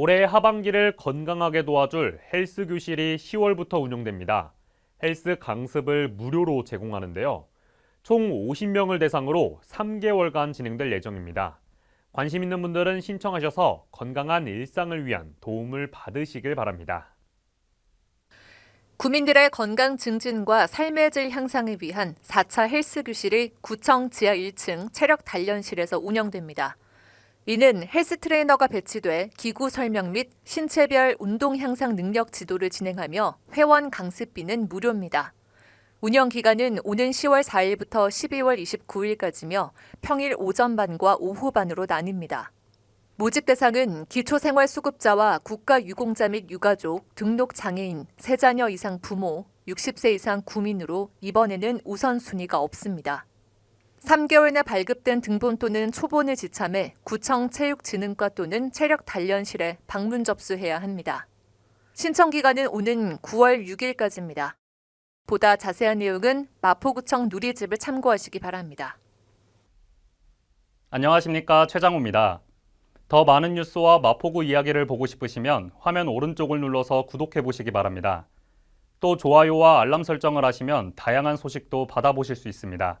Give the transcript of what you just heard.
올해 하반기를 건강하게 도와줄 헬스 교실이 10월부터 운영됩니다. 헬스 강습을 무료로 제공하는데요. 총 50명을 대상으로 3개월간 진행될 예정입니다. 관심 있는 분들은 신청하셔서 건강한 일상을 위한 도움을 받으시길 바랍니다. 구민들의 건강 증진과 삶의 질 향상을 위한 4차 헬스 교실이 구청 지하 1층 체력 단련실에서 운영됩니다. 이는 헬스 트레이너가 배치돼 기구 설명 및 신체별 운동 향상 능력 지도를 진행하며 회원 강습비는 무료입니다. 운영 기간은 오는 10월 4일부터 12월 29일까지며 평일 오전 반과 오후 반으로 나뉩니다. 모집 대상은 기초생활수급자와 국가유공자 및 유가족, 등록장애인, 세자녀 이상 부모, 60세 이상 구민으로 이번에는 우선순위가 없습니다. 3개월 내 발급된 등본 또는 초본을 지참해 구청 체육진흥과 또는 체력단련실에 방문 접수해야 합니다. 신청 기간은 오는 9월 6일까지입니다. 보다 자세한 내용은 마포구청 누리집을 참고하시기 바랍니다. 안녕하십니까 최장우입니다. 더 많은 뉴스와 마포구 이야기를 보고 싶으시면 화면 오른쪽을 눌러서 구독해 보시기 바랍니다. 또 좋아요와 알람 설정을 하시면 다양한 소식도 받아보실 수 있습니다.